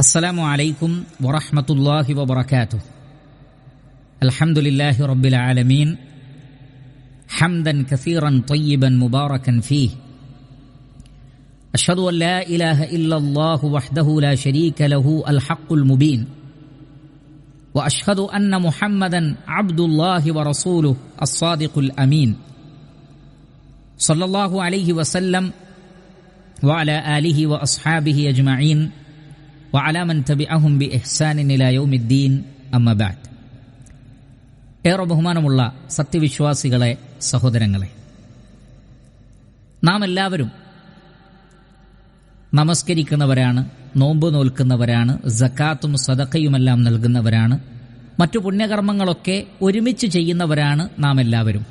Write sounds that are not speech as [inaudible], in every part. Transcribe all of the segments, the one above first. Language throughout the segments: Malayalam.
السلام عليكم ورحمة الله وبركاته. الحمد لله رب العالمين. حمدا كثيرا طيبا مباركا فيه. أشهد أن لا إله إلا الله وحده لا شريك له الحق المبين. وأشهد أن محمدا عبد الله ورسوله الصادق الأمين. صلى الله عليه وسلم وعلى آله وأصحابه أجمعين. وعلى من تبعهم بإحسان إلى يوم الدين أما بعد. ഏറെ ബഹുമാനമുള്ള സത്യവിശ്വാസികളെ സഹോദരങ്ങളെ നാം എല്ലാവരും നമസ്കരിക്കുന്നവരാണ് നോമ്പ് നോൽക്കുന്നവരാണ് ജക്കാത്തും സദക്കയുമെല്ലാം നൽകുന്നവരാണ് മറ്റു പുണ്യകർമ്മങ്ങളൊക്കെ ഒരുമിച്ച് ചെയ്യുന്നവരാണ് നാം എല്ലാവരും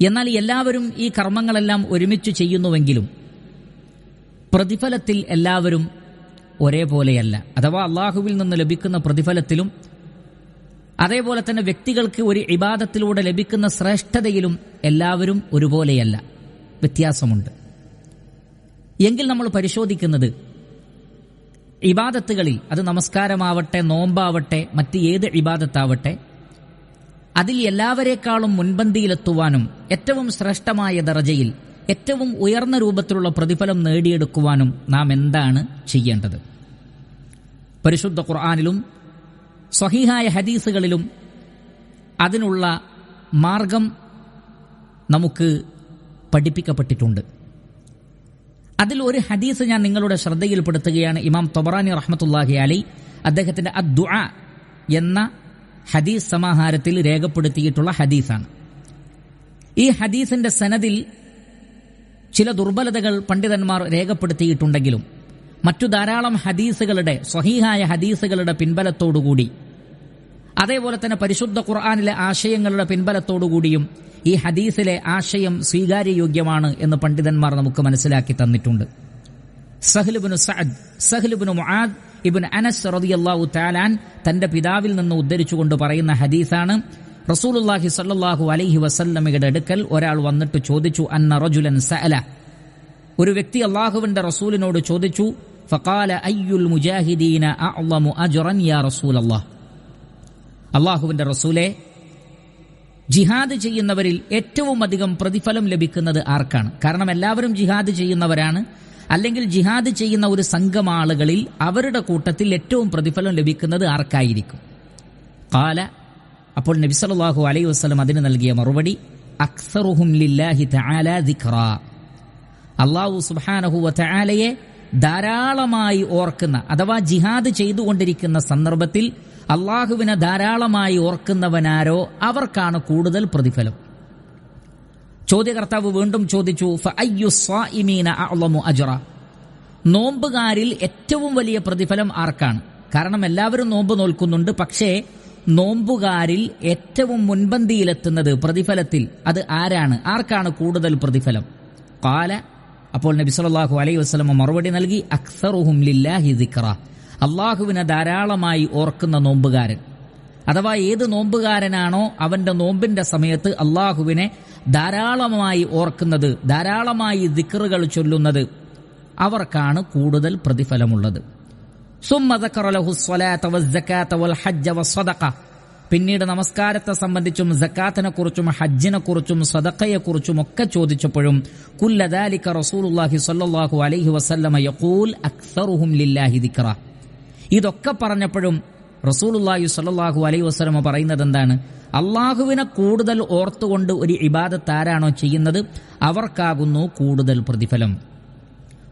എന്നാൽ എല്ലാവരും ഈ കർമ്മങ്ങളെല്ലാം ഒരുമിച്ച് ചെയ്യുന്നുവെങ്കിലും പ്രതിഫലത്തിൽ എല്ലാവരും ഒരേപോലെയല്ല. അഥവാ അള്ളാഹുവിൽ നിന്ന് ലഭിക്കുന്ന പ്രതിഫലത്തിലും അതേപോലെ തന്നെ വ്യക്തികൾക്ക് ഒരു ഇബാദത്തിലൂടെ ലഭിക്കുന്ന ശ്രേഷ്ഠതയിലും എല്ലാവരും ഒരുപോലെയല്ല. വ്യത്യാസമുണ്ട്. എങ്കിൽ നമ്മൾ പരിശോധിക്കുന്നത് ഇബാദത്തുകളിൽ അത് നമസ്കാരമാവട്ടെ നോമ്പാവട്ടെ മറ്റ് ഏത് ഇബാദത്താവട്ടെ അതിൽ എല്ലാവരെക്കാളും മുൻപന്തിയിലെത്തുവാനും ഏറ്റവും ശ്രേഷ്ഠമായ ദർജയിൽ ഏറ്റവും ഉയർന്ന രൂപത്തിലുള്ള പ്രതിഫലം നേടിയെടുക്കുവാനും നാം എന്താണ് ചെയ്യേണ്ടത്? പരിശുദ്ധ ഖുർആാനിലും സ്വഹീഹായ ഹദീസുകളിലും അതിനുള്ള മാർഗം നമുക്ക് പഠിപ്പിക്കപ്പെട്ടിട്ടുണ്ട്. അതിൽ ഒരു ഹദീസ് ഞാൻ നിങ്ങളുടെ ശ്രദ്ധയിൽപ്പെടുത്തുകയാണ്. ഇമാം തൊബറാനി റഹ്മത്തുല്ലാഹി അലി അദ്ദേഹത്തിന്റെ അദ് എന്ന ഹദീസ് സമാഹാരത്തിൽ രേഖപ്പെടുത്തിയിട്ടുള്ള ഹദീസാണ്. ഈ ഹദീസിന്റെ സനദിൽ ചില ദുർബലതകൾ പണ്ഡിതന്മാർ രേഖപ്പെടുത്തിയിട്ടുണ്ടെങ്കിലും മറ്റു ധാരാളം ഹദീസുകളുടെ സ്വഹീഹായ ഹദീസുകളുടെ പിൻബലത്തോടുകൂടി അതേപോലെ തന്നെ പരിശുദ്ധ ഖുർആാനിലെ ആശയങ്ങളുടെ പിൻബലത്തോടുകൂടിയും ഈ ഹദീസിലെ ആശയം സ്വീകാര്യയോഗ്യമാണ് എന്ന് പണ്ഡിതന്മാർ നമുക്ക് മനസ്സിലാക്കി തന്നിട്ടുണ്ട്. സഹ്ലുബിനു സഅദ് മുആദ് ഇബിൻ അനസ് റളിയല്ലാഹു താലാൻ തന്റെ പിതാവിൽ നിന്ന് ഉദ്ധരിച്ചുകൊണ്ട് പറയുന്ന ഹദീസാണ് റസൂലുള്ളാഹി സ്വല്ലല്ലാഹു അലൈഹി വസല്ലമയുടെ അടുക്കൽ ഒരാൾ വന്നിട്ട് ചോദിച്ചു അന്ന റജുലൻ സഅല? ഒരു വ്യക്തി അള്ളാഹുവിന്റെ റസൂലിനോട് ചോദിച്ചു ഫഖാല അയ്യുൽ മുജാഹിദീന അഅളമു അജ്റൻ യാ റസൂലല്ലാഹ് അള്ളാഹുവിന്റെ റസൂലെ ജിഹാദ് ചെയ്യുന്നവരിൽ ഏറ്റവും അധികം പ്രതിഫലം ലഭിക്കുന്നത് ആർക്കാണ്? കാരണം എല്ലാവരും ജിഹാദ് ചെയ്യുന്നവരാണ്. അല്ലെങ്കിൽ ജിഹാദ് ചെയ്യുന്ന ഒരു സംഘം ആളുകളിൽ അവരുടെ കൂട്ടത്തിൽ ഏറ്റവും പ്രതിഫലം ലഭിക്കുന്നത് ആർക്കായിരിക്കും? കാല അപ്പോൾ നബി സല്ലല്ലാഹു അലൈഹി വസല്ലം അതിന് നൽകിയ മറുപടി അക്സറുഹും ലില്ലാഹി തആല അള്ളാഹു സുബ്ഹാനഹു വതആലയെ ധാരാളമായി ഓർക്കുന്ന അഥവാ ജിഹാദ് ചെയ്തുകൊണ്ടിരിക്കുന്ന സന്ദർഭത്തിൽ അള്ളാഹുവിനെ ധാരാളമായി ഓർക്കുന്നവനാരോ അവർക്കാണ് കൂടുതൽ പ്രതിഫലം. ചോദ്യകർത്താവ് വീണ്ടും ചോദിച്ചു നോമ്പുകാരിൽ ഏറ്റവും വലിയ പ്രതിഫലം ആർക്കാണ്? കാരണം എല്ലാവരും നോമ്പ് നോൽക്കുന്നുണ്ട് പക്ഷേ നോമ്പുകാരിൽ ഏറ്റവും മുൻപന്തിയിലെത്തുന്നത് പ്രതിഫലത്തിൽ. അത് ആരാണ്? ആർക്കാണ് കൂടുതൽ പ്രതിഫലം? കാല അപ്പോൾ നബി സല്ലല്ലാഹു അലൈഹി വസ്ലമ മറുപടി നൽകി അക്സറുഹും ലില്ലാഹി ദിക്റ. അള്ളാഹുവിനെ ധാരാളമായി ഓർക്കുന്ന നോമ്പുകാരൻ. അഥവാ ഏത് നോമ്പുകാരനാണോ അവന്റെ നോമ്പിന്റെ സമയത്ത് അള്ളാഹുവിനെ ധാരാളമായി ഓർക്കുന്നത് ധാരാളമായി ദിക്റുകൾ ചൊല്ലുന്നത് അവർക്കാണ് കൂടുതൽ പ്രതിഫലമുള്ളത്. പിന്നീട് നമസ്കാരത്തെ സംബന്ധിച്ചും ജക്കാത്തിനെ കുറിച്ചും ഹജ്ജിനെ കുറിച്ചും സദക്കയെ കുറിച്ചും ഒക്കെ ചോദിച്ചപ്പോഴും അലൈഹി യഖൂൽ അക്സറുഹും ലില്ലാഹി ദിക്റ. ഇതൊക്കെ പറഞ്ഞപ്പോഴും റസൂലുള്ളാഹി സല്ലാഹു അലൈഹി വസ്ലമ പറയുന്നത് എന്താണ്? അള്ളാഹുവിനെ കൂടുതൽ ഓർത്തുകൊണ്ട് ഒരു ഇബാദത്ത് ആരാണോ ചെയ്യുന്നത്? അവർക്കാകുന്നു കൂടുതൽ പ്രതിഫലം.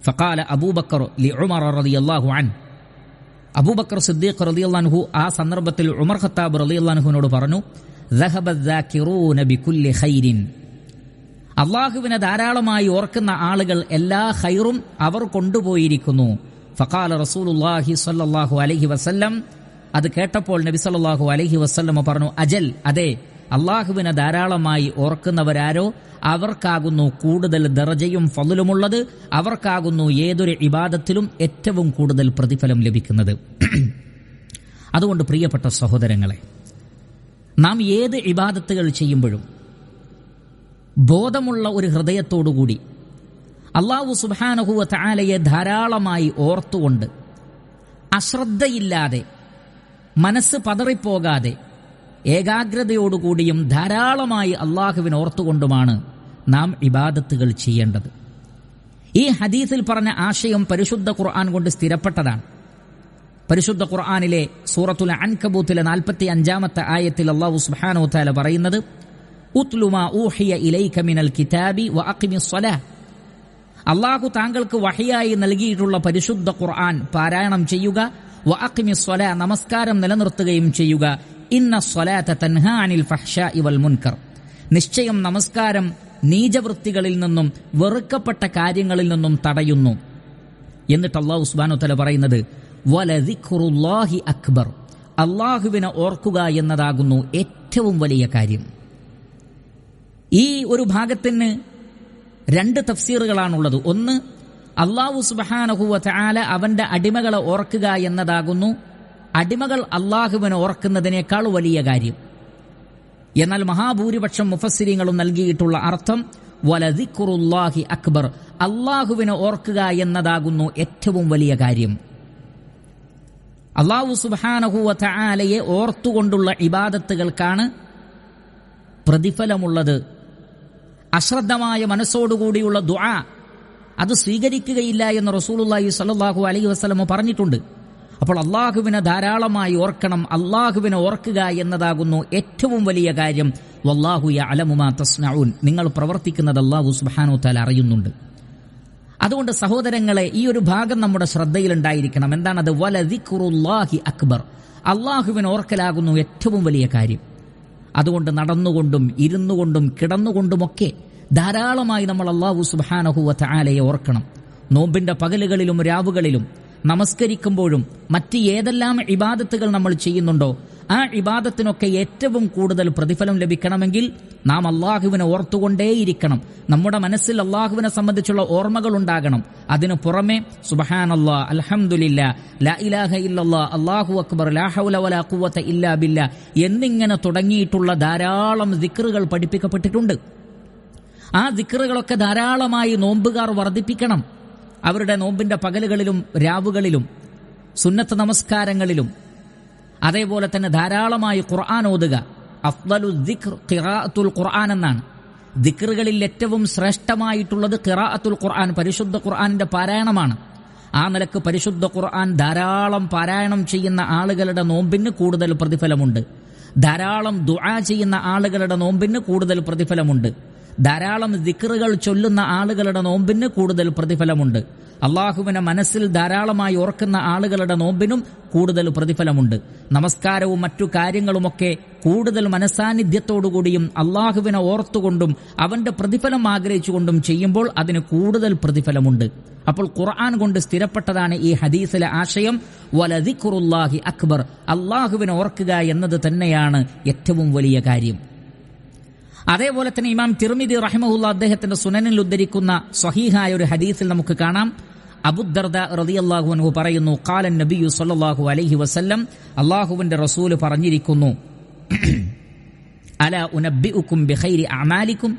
ഫഖാല അബൂബക്കർ ലി ഉമർ റളിയല്ലാഹു അൻ അബൂബക്കർ സിദ്ദീഖ് റളിയല്ലാഹു ആ സന്ദർഭത്തിൽ ഉമർ ഖത്താബ് റളിയല്ലാഹുവിനോട് പറഞ്ഞു അള്ളാഹുവിനെ ധാരാളമായി ഓർക്കുന്ന ആളുകൾ എല്ലാ ഹൈറും അവർ കൊണ്ടുപോയിരിക്കുന്നു. ഫക്കാല റസൂലുള്ളാഹി സ്വല്ലല്ലാഹു അലൈഹി വസല്ലം അത് കേട്ടപ്പോൾ നബി സല്ലല്ലാഹു അലൈഹി വസല്ലം പറഞ്ഞു അജൽ അതെ അള്ളാഹുവിനെ ധാരാളമായി ഓർക്കുന്നവരാരോ അവർക്കാകുന്നു കൂടുതൽ ദറജയും ഫലുമുള്ളത് അവർക്കാകുന്നു ഏതൊരു ഇബാദത്തിലും ഏറ്റവും കൂടുതൽ പ്രതിഫലം ലഭിക്കുന്നത്. [clears throat] അതുകൊണ്ട് പ്രിയപ്പെട്ട സഹോദരങ്ങളെ നാം ഏത് ഇബാദത്തുകൾ ചെയ്യുമ്പോഴും ബോധമുള്ള ഒരു ഹൃദയത്തോടുകൂടി അള്ളാഹു സുബാനഹുവ താലയെ ധാരാളമായി ഓർത്തുകൊണ്ട് അശ്രദ്ധയില്ലാതെ മനസ്സ് പതറിപ്പോകാതെ ഏകാഗ്രതയോടുകൂടിയും ധാരാളമായി അള്ളാഹുവിനെ ഓർത്തുകൊണ്ടുമാണ് നാം ഇബാദത്തുകൾ ചെയ്യേണ്ടത്. ഈ ഹദീസിൽ പറഞ്ഞ ആശയം പരിശുദ്ധ ഖുർആൻ കൊണ്ട് സ്ഥിരപ്പെട്ടതാണ്. പരിശുദ്ധ ഖുർആാനിലെ സൂറത്തുൽ അൻകബൂത്തിലെ നാൽപ്പത്തി അഞ്ചാമത്തെ ആയത്തിൽ അള്ളാഹു സുബ്ഹാനഹു തആല പറയുന്നത് ഉത്ലുമാ ഇലൈക മിനൽ കിതാബി വ അള്ളാഹു താങ്കൾക്ക് വഹിയായി നൽകിയിട്ടുള്ള പരിശുദ്ധ ഖുർആൻ പാരായണം ചെയ്യുക വ നമസ്കാരം നിലനിർത്തുകയും ചെയ്യുക ഇന്ന അനിൽ ഫഹ്ശാഇ വൽ മുൻകർ. നിശ്ചയം നമസ്കാരം നീചവൃത്തികളിൽ നിന്നും വെറുക്കപ്പെട്ട കാര്യങ്ങളിൽ നിന്നും തടയുന്നു. എന്നിട്ട് അള്ളാഹു സുബ്ഹാനഹു തആല പറയുന്നത് വലദിഖുറുല്ലാഹി അക്ബർ. അള്ളാഹുവിനെ ഓർക്കുക എന്നതാകുന്നു ഏറ്റവും വലിയ കാര്യം. ഈ ഒരു ഭാഗത്തിന് രണ്ട് തഫ്സീറുകളാണുള്ളത്. ഒന്ന് അള്ളാഹു സുബാനഹുവ ചാല അവന്റെ അടിമകളെ ഓർക്കുക എന്നതാകുന്നു. അടിമകൾ അള്ളാഹുവിനെ ഓർക്കുന്നതിനേക്കാൾ വലിയ കാര്യം. എന്നാൽ മഹാഭൂരിപക്ഷം മുഫസ്സിരിങ്ങളും നൽകിയിട്ടുള്ള അർത്ഥം വലദിഖുറുല്ലാഹി അക്ബർ. അള്ളാഹുവിനെ ഓർക്കുക എന്നതാകുന്നു ഏറ്റവും വലിയ കാര്യം. അള്ളാഹു സുബാനഹുവ ഓർത്തുകൊണ്ടുള്ള ഇബാദത്തുകൾക്കാണ് പ്രതിഫലമുള്ളത്. അശ്രദ്ധമായ മനസ്സോടുകൂടിയുള്ള ദുആ അത് സ്വീകരിക്കുകയില്ല എന്ന് റസൂലുള്ളാഹി സ്വല്ലല്ലാഹു അലൈഹി വസല്ലം പറഞ്ഞിട്ടുണ്ട്. അപ്പോൾ അള്ളാഹുവിനെ ധാരാളമായി ഓർക്കണം. അള്ളാഹുവിനെ ഓർക്കുക എന്നതാകുന്നു ഏറ്റവും വലിയ കാര്യം. വല്ലാഹു അലമുമാ തസ്നഊൻ. നിങ്ങൾ പ്രവർത്തിക്കുന്നത് അള്ളാഹു സുബ്ഹാനഹു വതആല അറിയുന്നുണ്ട്. അതുകൊണ്ട് സഹോദരങ്ങളെ ഈ ഒരു ഭാഗം നമ്മുടെ ശ്രദ്ധയിലുണ്ടായിരിക്കണം. എന്താണത്? വലദിഖുറുല്ലാഹി അക്ബർ. അള്ളാഹുവിനെ ഓർക്കലാകുന്നു ഏറ്റവും വലിയ കാര്യം. അതുകൊണ്ട് നടന്നുകൊണ്ടും ഇരുന്നുകൊണ്ടും കിടന്നുകൊണ്ടുമൊക്കെ ധാരാളമായി നമ്മൾ അള്ളാഹു സുബാനഹുവ ആലയെ ഓർക്കണം. നോമ്പിന്റെ പകലുകളിലും രാവുകളിലും നമസ്കരിക്കുമ്പോഴും മറ്റ് ഏതെല്ലാം ഇബാദത്തുകൾ നമ്മൾ ചെയ്യുന്നുണ്ടോ ആ ഇബാദത്തിനൊക്കെ ഏറ്റവും കൂടുതൽ പ്രതിഫലം ലഭിക്കണമെങ്കിൽ നാം അള്ളാഹുവിനെ ഓർത്തുകൊണ്ടേയിരിക്കണം. നമ്മുടെ മനസ്സിൽ അള്ളാഹുവിനെ സംബന്ധിച്ചുള്ള ഓർമ്മകൾ ഉണ്ടാകണം. അതിനു പുറമെ സുബഹാൻ അൽഹംദുലില്ല ലാ ഇലാഹ അള്ളാഹു അക്ബർ ലാ ഹൗല വലാ ഖുവത ഇല്ലാ ബില്ല എന്നിങ്ങനെ തുടങ്ങിയിട്ടുള്ള ധാരാളം ദിക്റുകൾ പഠിപ്പിക്കപ്പെട്ടിട്ടുണ്ട്. ആ ദിക്റുകളൊക്കെ ധാരാളമായി നോമ്പുകാർ വർദ്ധിപ്പിക്കണം. അവരുടെ നോമ്പിന്റെ പകലുകളിലും രാവുകളിലും സുന്നത്ത് നമസ്കാരങ്ങളിലും അതേപോലെ തന്നെ ധാരാളമായി ഖുർആൻ ഓതുക. അഫ്ദലു ദിക്ർ ഖിറാഅത്തുൽ ഖുർആൻ എന്നാണ്. ദിക്റുകളിൽ ഏറ്റവും ശ്രേഷ്ഠമായിട്ടുള്ളത് ഖിറാഅത്തുൽ ഖുർആൻ പരിശുദ്ധ ഖുർആാനിന്റെ പാരായണമാണ്. ആ നിലയ്ക്ക് പരിശുദ്ധ ഖുർആൻ ധാരാളം പാരായണം ചെയ്യുന്ന ആളുകളുടെ നോമ്പിന് കൂടുതൽ പ്രതിഫലമുണ്ട്. ധാരാളം ദുആ ചെയ്യുന്ന ആളുകളുടെ നോമ്പിന് കൂടുതൽ പ്രതിഫലമുണ്ട്. ധാരാളം ദിക്റുകൾ ചൊല്ലുന്ന ആളുകളുടെ നോമ്പിന് കൂടുതൽ പ്രതിഫലമുണ്ട്. അള്ളാഹുവിനെ മനസ്സിൽ ധാരാളമായി ഓർക്കുന്ന ആളുകളുടെ നോമ്പിനും കൂടുതൽ പ്രതിഫലമുണ്ട്. നമസ്കാരവും മറ്റു കാര്യങ്ങളുമൊക്കെ കൂടുതൽ മനസാന്നിധ്യത്തോടുകൂടിയും അള്ളാഹുവിനെ ഓർത്തുകൊണ്ടും അവന്റെ പ്രതിഫലം ആഗ്രഹിച്ചുകൊണ്ടും ചെയ്യുമ്പോൾ അതിന് കൂടുതൽ പ്രതിഫലമുണ്ട്. അപ്പോൾ ഖുർആൻ കൊണ്ട് സ്ഥിരപ്പെട്ടതാണ് ഈ ഹദീസിലെ ആശയം വലദിഖുറുല്ലാഹി അക്ബർ. അള്ളാഹുവിനെ ഓർക്കുക എന്നത് തന്നെയാണ് ഏറ്റവും വലിയ കാര്യം. അതേപോലെ തന്നെ ഇമാം തിർമിദി റഹിമഹുല്ല അദ്ദേഹത്തിന്റെ സുനനിൽ ഉദ്ധരിക്കുന്ന സ്വഹീഹായ ഒരു ഹദീസിൽ നമുക്ക് കാണാം. അബുദർദ റളിയല്ലാഹു അൻഹു പറയുന്നു കാലൻ നബിയു സല്ലാഹു അലൈഹി വസല്ലം അള്ളാഹുവിന്റെ റസൂൽ പറഞ്ഞിരിക്കുന്നു അല ഉനബ്ബിഉക്കും ബിഖൈരി അമാലിക്കും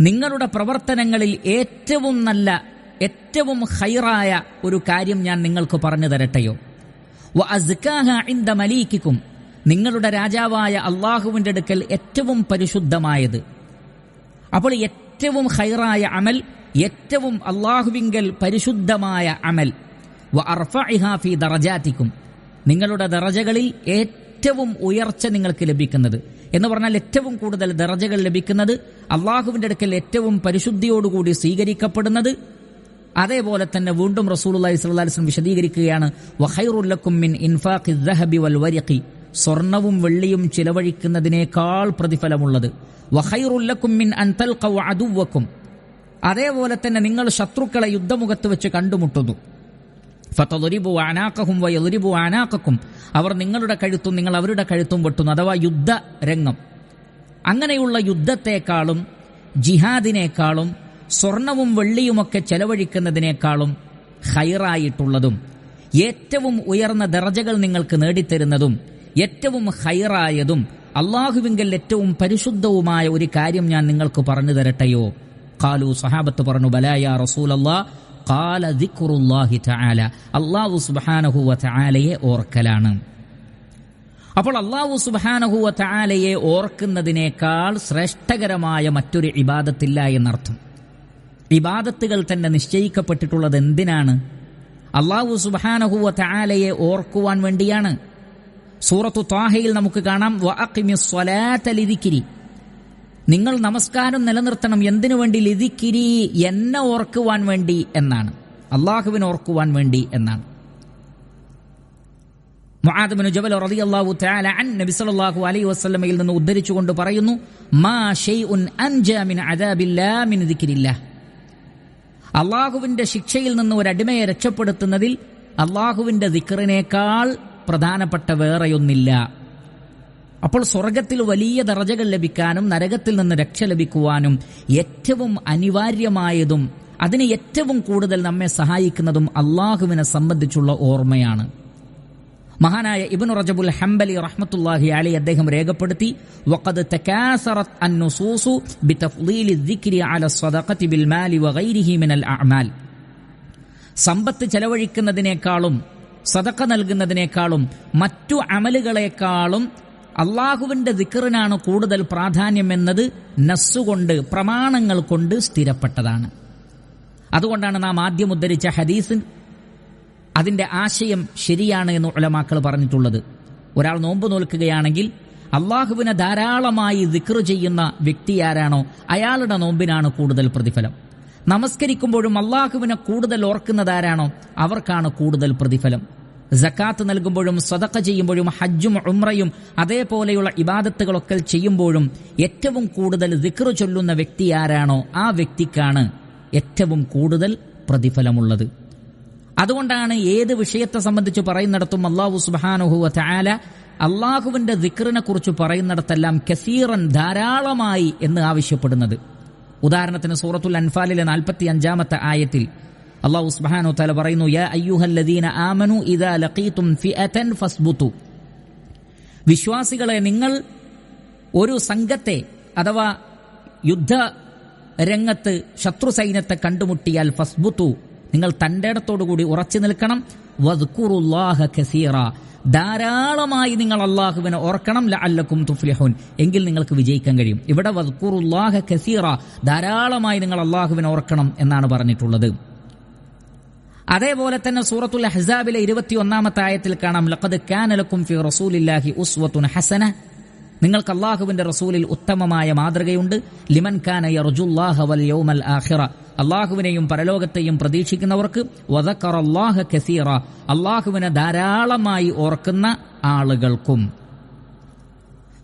നിങ്ങളുടെ പ്രവർത്തനങ്ങളിൽ ഏറ്റവും നല്ല ഏറ്റവും ഹൈറായ ഒരു കാര്യം ഞാൻ നിങ്ങൾക്ക് പറഞ്ഞു തരട്ടെയോ? വ അസ്കാഹ ഇൻദ മലീക്കിക്കും നിങ്ങളുടെ രാജാവായ അള്ളാഹുവിന്റെ അടുക്കൽ ഏറ്റവും പരിശുദ്ധമായത്. അപ്പോൾ ഏറ്റവും ഹൈറായ അമൽ ഏറ്റവും അള്ളാഹുവിങ്കൽ പരിശുദ്ധമായ അമൽ. വ ദറജാത്തിക്കും. നിങ്ങളുടെ ദറജകളിൽ ഏറ്റവും ഉയർച്ച നിങ്ങൾക്ക് ലഭിക്കുന്നത്. എന്ന് പറഞ്ഞാൽ ഏറ്റവും കൂടുതൽ ദറജകൾ ലഭിക്കുന്നത് അള്ളാഹുവിന്റെ അടുക്കൽ ഏറ്റവും പരിശുദ്ധിയോടുകൂടി സ്വീകരിക്കപ്പെടുന്നത്. അതേപോലെ തന്നെ വീണ്ടും റസൂൽ അലൈഹി വസല്ലം വിശദീകരിക്കുകയാണ് വഹൈറുല്ലക്കും മിൻ ഇൻഫാഖി വൽ വരിഖി. സ്വർണവും വെള്ളിയും ചിലവഴിക്കുന്നതിനേക്കാൾ പ്രതിഫലമുള്ളത്. വഹൈറുല്ലക്കും മിൻ അദുവക്കും അതേപോലെ തന്നെ നിങ്ങൾ ശത്രുക്കളെ യുദ്ധമുഖത്ത് വെച്ച് കണ്ടുമുട്ടുന്നു. ഫതദരിബു അനാക്കഹും വയൊരിബു അനാക്കക്കും അവർ നിങ്ങളുടെ കഴുത്തും നിങ്ങൾ അവരുടെ കഴുത്തും വെട്ടുന്നു അഥവാ യുദ്ധ രംഗം അങ്ങനെയുള്ള യുദ്ധത്തെക്കാളും ജിഹാദിനേക്കാളും സ്വർണവും വെള്ളിയുമൊക്കെ ചെലവഴിക്കുന്നതിനേക്കാളും ഹൈറായിട്ടുള്ളതും ഏറ്റവും ഉയർന്ന ദർജകൾ നിങ്ങൾക്ക് നേടിത്തരുന്നതും ഏറ്റവും ഹൈറായതും അള്ളാഹുവിങ്കൽ ഏറ്റവും പരിശുദ്ധവുമായ ഒരു കാര്യം ഞാൻ നിങ്ങൾക്ക് പറഞ്ഞു തരട്ടെയോ? കാലു സഹാബത്ത് പറഞ്ഞു ബലായ റസൂലല്ലാ ഖാല ദിക്റുല്ലാഹി തആല. അല്ലാഹു സുബ്ഹാനഹു വ തആലയെ ഓർക്കലാണ്. അപ്പോൾ അള്ളാഹു സുബ്ഹാനഹു വ തആലയെ ഓർക്കുന്നതിനേക്കാൾ ശ്രേഷ്ഠകരമായ മറ്റൊരു ഇബാദത്തില്ല എന്നർത്ഥം. ഇബാദത്തുകൾ തന്നെ നിശ്ചയിക്കപ്പെട്ടിട്ടുള്ളത് എന്തിനാണ്? അള്ളാഹു സുബ്ഹാനഹു വ തആലയെ ഓർക്കുവാൻ വേണ്ടിയാണ്. സൂറത്തു താഹയിൽ നമുക്ക് കാണാം ലിദിക്രി. നിങ്ങൾ നമസ്കാരം നിലനിർത്തണം എന്തിനു വേണ്ടി ലിദിക്കിരി എന്നെ ഓർക്കുവാൻ വേണ്ടി എന്നാണ്. അള്ളാഹുവിനെ ഓർക്കുവാൻ വേണ്ടി എന്നാണ്. മുആദ് ജബൽ തആല നബി സല്ലല്ലാഹു അലൈഹി വസല്ലമയിൽ നിന്ന് ഉദ്ധരിച്ചുകൊണ്ട് പറയുന്നു മാ ഷൈഉൻ അൻജാ ശിക്ഷയിൽ നിന്ന് ഒരു അടിമയെ രക്ഷപ്പെടുത്തുന്നതിൽ അള്ളാഹുവിന്റെ ദിക്റിനേക്കാൾ പ്രധാനപ്പെട്ട വേറെയൊന്നില്ല. അപ്പോൾ സ്വർഗത്തിൽ വലിയ ദറജകൾ ലഭിക്കാനും നരകത്തിൽ നിന്ന് രക്ഷ ലഭിക്കുവാനും ഏറ്റവും അനിവാര്യമായതും അതിന് ഏറ്റവും കൂടുതൽ നമ്മെ സഹായിക്കുന്നതും അള്ളാഹുവിനെ സംബന്ധിച്ചുള്ള ഓർമ്മയാണ്. മഹാനായ ഇബിൻ റജബുൽ ഹംബലി റഹ്മത്തുല്ലാഹി അലി അദ്ദേഹം രേഖപ്പെടുത്തി വഖദ് ബിൽ മാലി വഗൈരിഹി മിനൽ സമ്പത്ത് ചെലവഴിക്കുന്നതിനേക്കാളും സദക്ക നൽകുന്നതിനേക്കാളും മറ്റു അമലുകളെക്കാളും അള്ളാഹുവിന്റെ ദിക്കറിനാണ് കൂടുതൽ പ്രാധാന്യം എന്നത് നസ്സുകൊണ്ട് പ്രമാണങ്ങൾ കൊണ്ട് സ്ഥിരപ്പെട്ടതാണ്. അതുകൊണ്ടാണ് നാം ആദ്യം ഉദ്ധരിച്ച ഹദീസ് അതിന്റെ ആശയം ശരിയാണ് എന്ന് ഉലമാക്കൾ പറഞ്ഞിട്ടുള്ളത്. ഒരാൾ നോമ്പ് നോൽക്കുകയാണെങ്കിൽ അള്ളാഹുവിനെ ധാരാളമായി ദിക്ർ ചെയ്യുന്ന വ്യക്തി ആരാണോ? അയാളുടെ നോമ്പിനാണ് കൂടുതൽ പ്രതിഫലം. നമസ്കരിക്കുമ്പോഴും അള്ളാഹുവിനെ കൂടുതൽ ഓർക്കുന്നതാരാണോ അവർക്കാണ് കൂടുതൽ പ്രതിഫലം. ജക്കാത്ത് നൽകുമ്പോഴും സ്വതക്ക ചെയ്യുമ്പോഴും ഹജ്ജും ഉമ്രയും അതേപോലെയുള്ള ഇബാദത്തുകളൊക്കെ ചെയ്യുമ്പോഴും ഏറ്റവും കൂടുതൽ ദിക്ർ ചൊല്ലുന്ന വ്യക്തി ആരാണോ ആ വ്യക്തിക്കാണ് ഏറ്റവും കൂടുതൽ പ്രതിഫലമുള്ളത്. അതുകൊണ്ടാണ് ഏത് വിഷയത്തെ സംബന്ധിച്ച് പറയുന്നിടത്തും അള്ളാഹു സുബാനുഹുവ ചായാല അള്ളാഹുവിന്റെ ദിക്റിനെ കുറിച്ച് പറയുന്നിടത്തെല്ലാം കസീറൻ ധാരാളമായി എന്ന് ആവശ്യപ്പെടുന്നത്. ഉദാഹരണത്തിന് സൂറത്തുൽ അൻഫാലിലെ നാൽപ്പത്തി അഞ്ചാമത്തെ ആയത്തിൽ അള്ളാഹു സുബ്ഹാനഹു തആല പറയുന്നു യാ അയ്യുഹല്ലദീന ആമനു ഇദാ ലഖീതും ഫിഅതൻ ഫസ്ബുതു. വിശ്വാസികളെ നിങ്ങൾ ഒരു സംഘത്തെ അഥവാ യുദ്ധ രംഗത്ത് ശത്രു സൈന്യത്തെ കണ്ടുമുട്ടിയാൽ ഫസ്ബുത്തു നിങ്ങൾ തന്റെ ഇടത്തോടു കൂടി ഉറച്ചു നിൽക്കണം. കസീറ. ധാരാളമായി നിങ്ങൾ അള്ളാഹുവിനെ ഓർക്കണം. ലഅല്ലക്കും തുഫ്ലിഹുൻ. എങ്കിൽ നിങ്ങൾക്ക് വിജയിക്കാൻ കഴിയും. ഇവിടെ വസ്കുറുല്ലാഹ കസീറ. ധാരാളമായി നിങ്ങൾ അള്ളാഹുവിനെ ഓർക്കണം എന്നാണ് പറഞ്ഞിട്ടുള്ളത്. അതേപോലെ തന്നെ സൂറത്തുൽ അഹ്സാബിലെ ഇരുപത്തിയൊന്നാമത്തെ ആയത്തിൽ കാണാം. ലഖദ് കാനലക്കും ഫി റസൂലില്ലാഹി ഉസ്വത്തുൻ ഹസന. നിങ്ങൾക്ക് അള്ളാഹുവിന്റെ റസൂലിൽ ഉത്തമമായ മാതൃകയുണ്ട്. ലിമൻ ഖാന യർജുല്ലാഹ വൽ യൗമൽ ആഖിറ. അള്ളാഹുവിനെയും പരലോകത്തെയും പ്രതീക്ഷിക്കുന്നവർക്ക് വദക്കറല്ലാഹ കസീറ അള്ളാഹുവിനെ ധാരാളമായി ഓർക്കുന്ന ആളുകൾക്കും.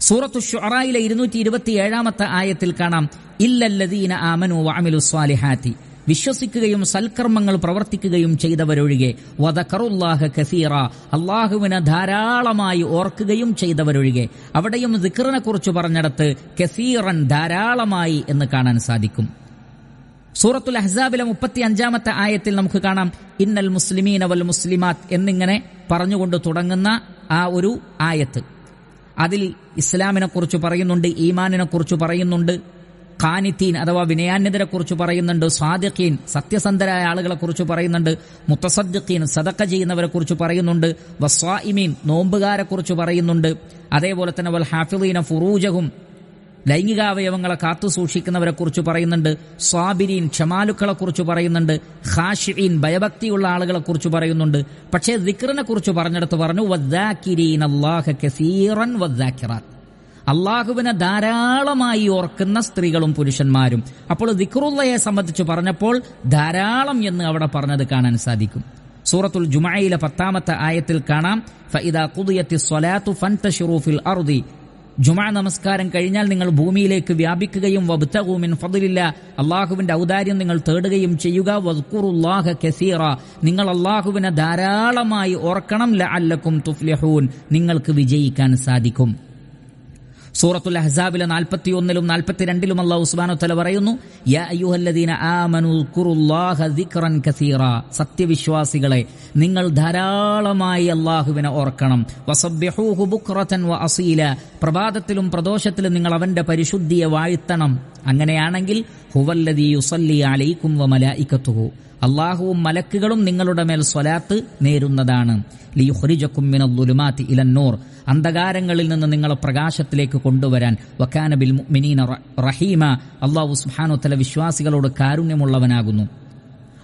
സൂറത്തു ഷുറായിലെ ഇരുന്നൂറ്റി ഇരുപത്തി ഏഴാമത്തെ ആയത്തിൽ കാണാം ഇല്ലല്ലദീന ആമനു വാമിലു സ്വാലിഹാത്തി. വിശ്വസിക്കുകയും സൽക്കർമ്മങ്ങൾ പ്രവർത്തിക്കുകയും ചെയ്തവരൊഴികെ വദക്കറുല്ലാഹ കസീറ അള്ളാഹുവിനെ ധാരാളമായി ഓർക്കുകയും ചെയ്തവരൊഴികെ. അവിടെയും ദിക്റിനെ കുറിച്ച് പറഞ്ഞിടത്ത് കസീറൻ ധാരാളമായി എന്ന് കാണാൻ സാധിക്കും. സൂറത്തുൽ അഹ്സാബിലെ മുപ്പത്തി അഞ്ചാമത്തെ ആയത്തിൽ നമുക്ക് കാണാം. ഇന്നൽ മുസ്ലിമീൻ അവൽ മുസ്ലിമാത്ത് എന്നിങ്ങനെ പറഞ്ഞുകൊണ്ട് തുടങ്ങുന്ന ആ ഒരു ആയത്ത്. അതിൽ ഇസ്ലാമിനെ കുറിച്ച് പറയുന്നുണ്ട് ഈമാനിനെ കുറിച്ച് പറയുന്നുണ്ട് ഖാനിത്തീൻ അഥവാ വിനയാന്യതരെ കുറിച്ച് പറയുന്നുണ്ട് സ്വാദിഖീൻ സത്യസന്ധരായ ആളുകളെ കുറിച്ച് പറയുന്നുണ്ട് മുത്തസദ്ദീൻ സദക്ക ചെയ്യുന്നവരെ കുറിച്ച് പറയുന്നുണ്ട് വസ്വാഇമീൻ നോമ്പുകാരെ കുറിച്ച് പറയുന്നുണ്ട് അതേപോലെ തന്നെ വൽ ഹാഫിദീന ഫുറൂജഹും ലൈംഗികാവയവങ്ങളെ കാത്തു സൂക്ഷിക്കുന്നവരെ കുറിച്ച് പറയുന്നുണ്ട് സ്വാബിരീൻ ക്ഷമാലുക്കളെ കുറിച്ച് പറയുന്നുണ്ട് ഖാഷിഈൻ ഭയഭക്തിയുള്ള ആളുകളെ കുറിച്ച് പറയുന്നുണ്ട്. പക്ഷേ ദിക്റിനെ കുറിച്ച് പറഞ്ഞെടുത്ത് പറഞ്ഞു അള്ളാഹുവിനെ ധാരാളമായി ഓർക്കുന്ന സ്ത്രീകളും പുരുഷന്മാരും. അപ്പോൾ ദിക്റുള്ളയെ സംബന്ധിച്ച് പറഞ്ഞപ്പോൾ ധാരാളം എന്ന് അവിടെ പറഞ്ഞത് കാണാൻ സാധിക്കും. സൂറത്തുൽ ജുമയിലെ പത്താമത്തെ ആയത്തിൽ കാണാം ഖുദിയത്തി സ്വലാത്തു ഫിൽ അർദി ജുമാ നമസ്കാരം കഴിഞ്ഞാൽ നിങ്ങൾ ഭൂമിയിലേക്ക് വ്യാപിക്കുകയും വബ്തകൂമിൻ ഫതിലില്ല അള്ളാഹുവിന്റെ ഔദാര്യം നിങ്ങൾ തേടുകയും ചെയ്യുക. വസ്കുറുല്ലാഹ കസീറ നിങ്ങൾ അള്ളാഹുവിനെ ധാരാളമായി ഓർക്കണം ലഅല്ലക്കും തുഫ്ലഹൂൻ നിങ്ങൾക്ക് വിജയിക്കാൻ സാധിക്കും. സൂറത്തുൽ അഹ്സാബിലെ നാൽപ്പത്തി ഒന്നിലും നാൽപ്പത്തിരണ്ടിലും അള്ളാഹു ഉസ്മാനു തല പറയുന്നു സത്യവിശ്വാസികളെ നിങ്ങൾ ധാരാളമായി അള്ളാഹുവിനെ ഓർക്കണം. വസബ്ബിഹൂഹു ബുക്റതൻ വ അസീല. പ്രഭാതത്തിലും പ്രദോഷത്തിലും നിങ്ങൾ അവന്റെ പരിശുദ്ധിയെ വാഴ്ത്തണം. അങ്ങനെയാണെങ്കിൽ ഹുവല്ലദീ യുസല്ലി അലൈക്കും വ മലായിക്കത്തുഹു. അള്ളാഹുവും മലക്കുകളും നിങ്ങളുടെ മേൽ സ്വലാത്ത് നേരുന്നതാണ്. ദുലുമാതി ഇലൻ അന്ധകാരങ്ങളിൽ നിന്ന് നിങ്ങളെ പ്രകാശത്തിലേക്ക് കൊണ്ടുവരാൻ. വക്കാന ബിൽ മുഅ്മിനീന റഹീമ. അള്ളാഹു സുബ്ഹാനഹു വതആല വിശ്വാസികളോട് കാരുണ്യമുള്ളവനാകുന്നു.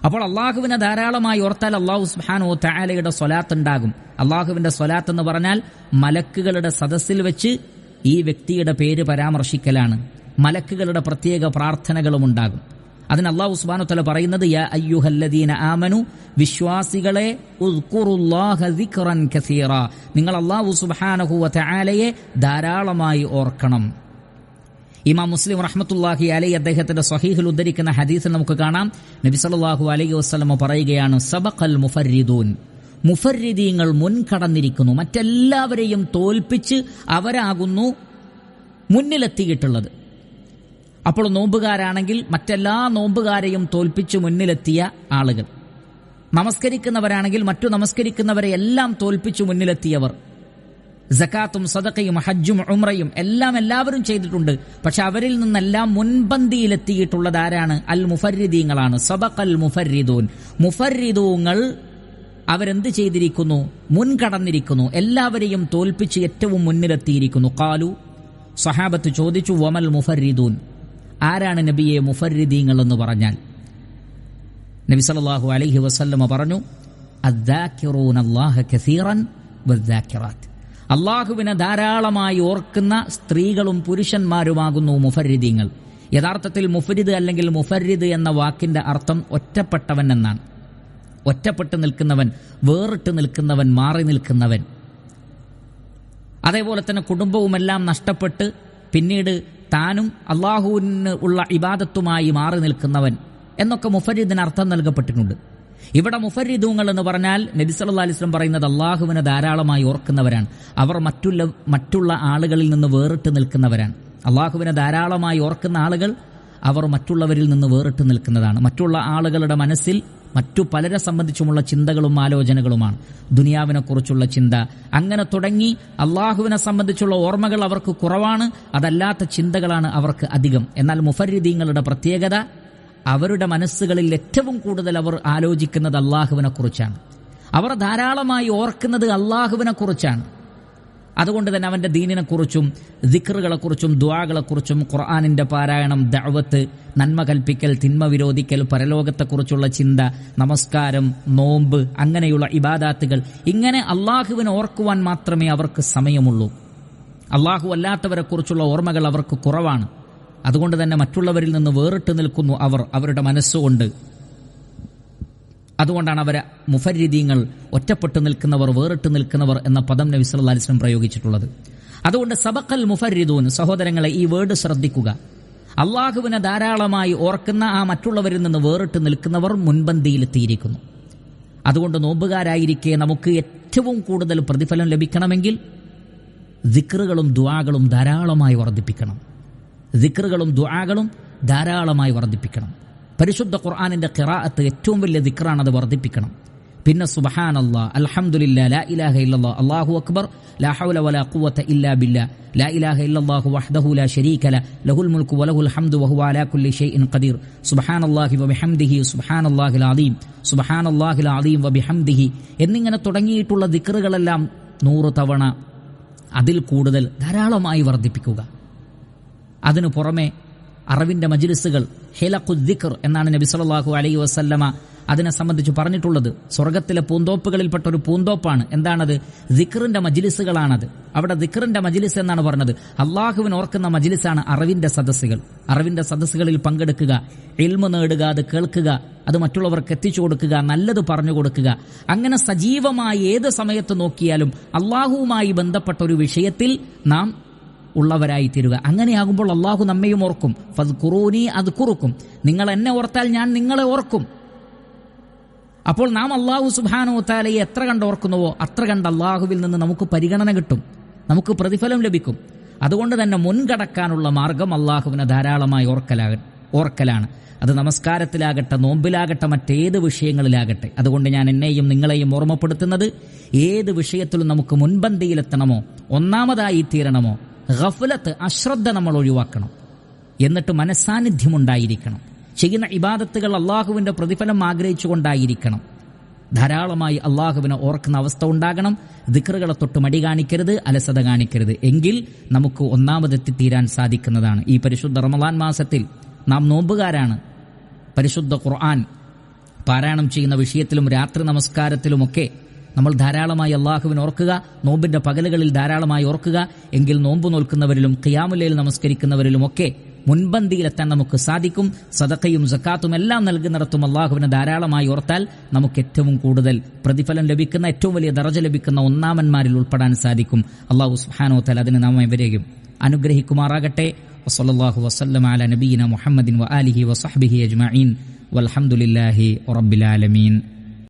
അപ്പോൾ അള്ളാഹുവിനെ ധാരാളമായി ഓർത്താൽ അള്ളാഹു സുബ്ഹാനഹു താലയുടെ സ്വലാത്ത് ഉണ്ടാകും അള്ളാഹുവിന്റെ സ്വലാത്ത് എന്ന് പറഞ്ഞാൽ മലക്കുകളുടെ സദസ്സിൽ വെച്ച് ഈ വ്യക്തിയുടെ പേര് പരാമർശിക്കലാണ്. മലക്കുകളുടെ പ്രത്യേക പ്രാർത്ഥനകളും ഉണ്ടാകും. അതിന് അള്ളാഹു ഉസ്മാനു തല പറയുന്നത് യാ അയ്യുഹല്ലദീന ആമനു വിശ്വാസികളെ നിങ്ങൾ അള്ളാഹു സുബ്ഹാനഹു വതആലയെ ധാരാളമായി ഓർക്കണം. ഇമാം മുസ്ലിം റഹ്മത്തുല്ലാഹി അലൈ അദ്ദേഹത്തിന്റെ സഹീഹിൽ ഉദ്ധരിക്കുന്ന ഹദീസിൽ നമുക്ക് കാണാം. നബി സല്ലല്ലാഹു അലൈഹി വസ്ലമ പറയുകയാണ് സബഖൽ മുഫരിദൂൻ മുഫരിദീങ്ങൾ മുൻകടന്നിരിക്കുന്നു. മറ്റെല്ലാവരെയും തോൽപ്പിച്ച് അവരാകുന്നു മുന്നിലെത്തിയിട്ടുള്ളത്. അപ്പോൾ നോമ്പുകാരാണെങ്കിൽ മറ്റെല്ലാ നോമ്പുകാരെയും തോൽപ്പിച്ച് മുന്നിലെത്തിയ ആളുകൾ. നമസ്കരിക്കുന്നവരാണെങ്കിൽ മറ്റു നമസ്കരിക്കുന്നവരെ എല്ലാം തോൽപ്പിച്ചു മുന്നിലെത്തിയവർ. ജക്കാത്തും സദക്കയും ഹജ്ജും ഉമ്രയും എല്ലാം എല്ലാവരും ചെയ്തിട്ടുണ്ട്. പക്ഷെ അവരിൽ നിന്നെല്ലാം മുൻപന്തിയിലെത്തിയിട്ടുള്ളത് ആരാണ് അൽ മുഫരിദീങ്ങളാണ് സബക്കൽ മുഫരിദൂൻ മുഫരിദൂങ്ങൾ അവരെന്ത് ചെയ്തിരിക്കുന്നു? മുൻകടന്നിരിക്കുന്നു. എല്ലാവരെയും തോൽപ്പിച്ച് ഏറ്റവും മുന്നിലെത്തിയിരിക്കുന്നു. കാലു സഹാബത്ത് ചോദിച്ചു വമൽ മുഫരിദൂൻ? ആരാണ് നബിയെ മുഫരിദീങ്ങൾ എന്ന് പറഞ്ഞാൽ? നബി സല്ലല്ലാഹു അലഹി വസല്ലമ പറഞ്ഞു അള്ളാഹുവിനെ ധാരാളമായി ഓർക്കുന്ന സ്ത്രീകളും പുരുഷന്മാരുമാകുന്നു മുഫരിദീങ്ങൾ യഥാർത്ഥത്തിൽ മുഫരിദ് അല്ലെങ്കിൽ മുഫരിദ് എന്ന വാക്കിന്റെ അർത്ഥം ഒറ്റപ്പെട്ടവൻ എന്നാണ്. ഒറ്റപ്പെട്ടു നിൽക്കുന്നവൻ വേറിട്ട് നിൽക്കുന്നവൻ മാറി നിൽക്കുന്നവൻ. അതേപോലെ തന്നെ കുടുംബവുമെല്ലാം നഷ്ടപ്പെട്ട് പിന്നീട് താനും അള്ളാഹുവിന് ഉള്ള ഇബാദത്തുമായി മാറി നിൽക്കുന്നവൻ എന്നൊക്കെ മുഫരീദിന് അർത്ഥം നൽകപ്പെട്ടിട്ടുണ്ട്. ഇവിടെ മുഫരീദൂങ്ങൾ എന്ന് പറഞ്ഞാൽ നബി സല്ലല്ലാഹു അലൈഹി വസല്ലം പറയുന്നത് അള്ളാഹുവിനെ ധാരാളമായി ഓർക്കുന്നവരാണ്. അവർ മറ്റുള്ള മറ്റുള്ള ആളുകളിൽ നിന്ന് വേറിട്ട് നിൽക്കുന്നവരാണ്. അള്ളാഹുവിനെ ധാരാളമായി ഓർക്കുന്ന ആളുകൾ അവർ മറ്റുള്ളവരിൽ നിന്ന് വേറിട്ട് നിൽക്കുന്നതാണ്. മറ്റുള്ള ആളുകളുടെ മനസ്സിൽ മറ്റു പലരെ സംബന്ധിച്ചുമുള്ള ചിന്തകളും ആലോചനകളുമാണ്. ദുനിയാവിനെക്കുറിച്ചുള്ള ചിന്ത. അങ്ങനെ തുടങ്ങി അള്ളാഹുവിനെ സംബന്ധിച്ചുള്ള ഓർമ്മകൾ അവർക്ക് കുറവാണ്. അതല്ലാത്ത ചിന്തകളാണ് അവർക്ക് അധികം. എന്നാൽ മുഫരിദീങ്ങളുടെ പ്രത്യേകത അവരുടെ മനസ്സുകളിൽ ഏറ്റവും കൂടുതൽ അവർ ആലോചിക്കുന്നത് അള്ളാഹുവിനെ കുറിച്ചാണ് അവർ ധാരാളമായി ഓർക്കുന്നത് അള്ളാഹുവിനെ കുറിച്ചാണ് അതുകൊണ്ട് തന്നെ അവന്റെ ദീനിനെക്കുറിച്ചും ദിക്റുകളെക്കുറിച്ചും ദ്വാകളെക്കുറിച്ചും ഖുർആാനിന്റെ പാരായണം ദഅവത്ത് നന്മ കൽപ്പിക്കൽ തിന്മ വിരോധിക്കൽ പരലോകത്തെക്കുറിച്ചുള്ള ചിന്ത നമസ്കാരം നോമ്പ് അങ്ങനെയുള്ള ഇബാദാത്തുകൾ ഇങ്ങനെ അള്ളാഹുവിനെ ഓർക്കുവാൻ മാത്രമേ അവർക്ക് സമയമുള്ളൂ. അള്ളാഹു അല്ലാത്തവരെക്കുറിച്ചുള്ള ഓർമ്മകൾ അവർക്ക് കുറവാണ്. അതുകൊണ്ട് തന്നെ മറ്റുള്ളവരിൽ നിന്ന് വേറിട്ട് നിൽക്കുന്നു അവർ അവരുടെ മനസ്സുകൊണ്ട്. അതുകൊണ്ടാണ് അവരെ മുഫരിദീങ്ങൾ ഒറ്റപ്പെട്ടു നിൽക്കുന്നവർ വേറിട്ട് നിൽക്കുന്നവർ എന്ന പദം നബി സല്ലല്ലാഹു അലിസ്ലം പ്രയോഗിച്ചിട്ടുള്ളത്. അതുകൊണ്ട് സബക്കൽ മുഫരിദൂൻ സഹോദരങ്ങളെ ഈ വേർഡ് ശ്രദ്ധിക്കുക. അള്ളാഹുവിനെ ധാരാളമായി ഓർക്കുന്ന ആ മറ്റുള്ളവരിൽ നിന്ന് വേറിട്ട് നിൽക്കുന്നവർ മുൻപന്തിയിലെത്തിയിരിക്കുന്നു അതുകൊണ്ട് നോമ്പുകാരായിരിക്കെ നമുക്ക് ഏറ്റവും കൂടുതൽ പ്രതിഫലം ലഭിക്കണമെങ്കിൽ ദിക്റുകളും ദ്വാകളും ധാരാളമായി വർദ്ധിപ്പിക്കണം. ദിക്റുകളും ദ്വാകളും ധാരാളമായി വർദ്ധിപ്പിക്കണം. പരിശുദ്ധ ഖുർആാനിന്റെ ഖിറാഅത്ത് ഏറ്റവും വലിയ ദിക്റാണ് അത് വർദ്ധിപ്പിക്കണം. പിന്നെ സുബഹാൻ അള്ളാ അലഹമുല്ല ലാ ഇലാഹ ഇല്ലല്ലാ അല്ലാഹു അക്ബർ ഇല്ലാ ലാ ഇലാഹ ലാ ലഹുൽ വലഹുൽ ഹംദു അലാ കുല്ലി ഷൈഇൻ ഖദീർ. വബിഹംദിഹി വബിഹംദിഹി എന്നിങ്ങനെ തുടങ്ങിയിട്ടുള്ള ദിക്റുകളെല്ലാം നൂറ് തവണ അതിൽ കൂടുതൽ ധാരാളമായി വർദ്ധിപ്പിക്കുക. അതിനു പുറമെ അറിവിന്റെ മജിലിസുകൾ ഹെലഖുദ്ദിഖർ എന്നാണ് നബി സല്ലല്ലാഹു അലൈഹി വസല്ലമ അതിനെ സംബന്ധിച്ച് പറഞ്ഞിട്ടുള്ളത്. സ്വർഗത്തിലെ പൂന്തോപ്പുകളിൽപ്പെട്ട ഒരു പൂന്തോപ്പാണ്. എന്താണത്? ദിക്റിന്റെ മജിലിസുകളാണത്. അവിടെ ദിക്റിന്റെ മജിലിസ് എന്നാണ് പറഞ്ഞത്. അള്ളാഹുവിന് ഓർക്കുന്ന മജിലിസാണ് അറിവിന്റെ സദസ്സുകൾ. അറിവിന്റെ സദസ്സുകളിൽ പങ്കെടുക്കുക എൽമ നേടുക അത് കേൾക്കുക അത് മറ്റുള്ളവർക്ക് എത്തിച്ചു കൊടുക്കുക നല്ലത് പറഞ്ഞു കൊടുക്കുക. അങ്ങനെ സജീവമായി ഏത് സമയത്ത് നോക്കിയാലും അള്ളാഹുവുമായി ബന്ധപ്പെട്ട ഒരു വിഷയത്തിൽ നാം ഉള്ളവരായി തീരുക അങ്ങനെയാകുമ്പോൾ അള്ളാഹു നമ്മയും ഓർക്കും. ഫത് കുറൂനി അത് കുറുക്കും നിങ്ങൾ എന്നെ ഓർത്താൽ ഞാൻ നിങ്ങളെ ഓർക്കും. അപ്പോൾ നാം അള്ളാഹു സുബാനോ താലയെ എത്ര കണ്ട് ഓർക്കുന്നുവോ അത്ര കണ്ട് അള്ളാഹുവിൽ നിന്ന് നമുക്ക് പരിഗണന കിട്ടും. നമുക്ക് പ്രതിഫലം ലഭിക്കും. അതുകൊണ്ട് തന്നെ മുൻകടക്കാനുള്ള മാർഗം അള്ളാഹുവിനെ ധാരാളമായി ഓർക്കലാക ഓർക്കലാണ്. അത് നമസ്കാരത്തിലാകട്ടെ നോമ്പിലാകട്ടെ മറ്റേത് വിഷയങ്ങളിലാകട്ടെ. അതുകൊണ്ട് ഞാൻ എന്നെയും നിങ്ങളെയും ഓർമ്മപ്പെടുത്തുന്നത് ഏത് വിഷയത്തിലും നമുക്ക് മുൻപന്തിയിലെത്തണമോ ഒന്നാമതായി തീരണമോ ഗഫലത്ത് അശ്രദ്ധ നമ്മൾ ഒഴിവാക്കണം. എന്നിട്ട് മനസ്സാന്നിധ്യമുണ്ടായിരിക്കണം. ചെയ്യുന്ന ഇബാദത്തുകൾ അള്ളാഹുവിന്റെ പ്രതിഫലം ആഗ്രഹിച്ചുകൊണ്ടായിരിക്കണം. ധാരാളമായി അള്ളാഹുവിനെ ഓർക്കുന്ന അവസ്ഥ ഉണ്ടാകണം. ദിക്റുകളെ തൊട്ട് മടി കാണിക്കരുത് അലസത കാണിക്കരുത്. എങ്കിൽ നമുക്ക് ഒന്നാമതെത്തിത്തീരാൻ സാധിക്കുന്നതാണ്. ഈ പരിശുദ്ധ റമദാൻ മാസത്തിൽ നാം നോമ്പുകാരാണ്. പരിശുദ്ധ ഖുർആൻ പാരായണം ചെയ്യുന്ന വിഷയത്തിലും രാത്രി നമസ്കാരത്തിലുമൊക്കെ നമ്മൾ ധാരാളമായി അള്ളാഹുവിനെ ഓർക്കുക നോമ്പിന്റെ പകലുകളിൽ ധാരാളമായി ഓർക്കുക എങ്കിൽ നോമ്പ് നോൽക്കുന്നവരിലും ഖിയാമുലയിൽ നമസ്കരിക്കുന്നവരിലുമൊക്കെ മുൻപന്തിയിലെത്താൻ നമുക്ക് സാധിക്കും. സദക്കയും സക്കാത്തും എല്ലാം നൽകുന്നിടത്തും അള്ളാഹുവിനെ ധാരാളമായി ഓർത്താൽ നമുക്ക് ഏറ്റവും കൂടുതൽ പ്രതിഫലം ലഭിക്കുന്ന ഏറ്റവും വലിയ ദറജ ലഭിക്കുന്ന ഒന്നാമന്മാരിൽ ഉൾപ്പെടാൻ സാധിക്കും. അള്ളാഹു സുഹാനോ തല അതിന് നാം എവരെയും അനുഗ്രഹിക്കുമാറാകട്ടെ. വസല്ലാഹു വസ്ലം അല നബീന മുഹമ്മദിൻ വ ആലിഹി വസഹബിഹി അജ്മീൻ വലഹമുല്ലാഹി റബ്ബിലാലമീൻ